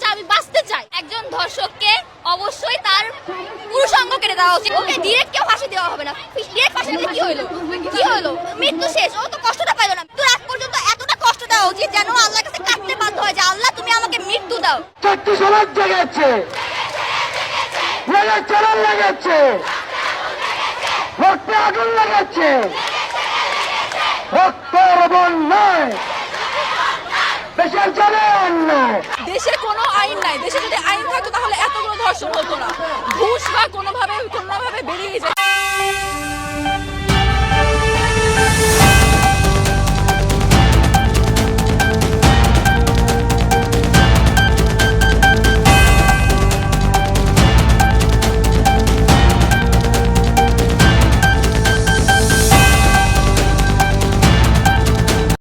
চাই আমি বাঁচতে চাই। একজন ধর্ষককে অবশ্যই তার পুরুষাঙ্গ কেটে দেওয়া উচিত। ওকে ডিরেক্ট কেউ ফাঁসি দেওয়া হবে না। ডিরেক্ট ফাঁসি দিলে কি হলো? কি হলো? মৃত্যু শেষ। ও তো কষ্টটা পাইলো না। তো আজ পর্যন্ত এতটা কষ্ট দেওয়া উচিত যেন আল্লাহর কাছে কাটতে বাধ্য হয় যে, আল্লাহ, তুমি আমাকে মৃত্যু দাও। চারটি সমাজ জেগেছে। আগুন লেগেছে। রক্তে আগুন দেশের জলে অন্যায় দেশে কোনো আইন নাই। দেশে যদি আইন থাকতো তাহলে এতগুলো ধর্ষণ হতো না। ঘুষ বা যায়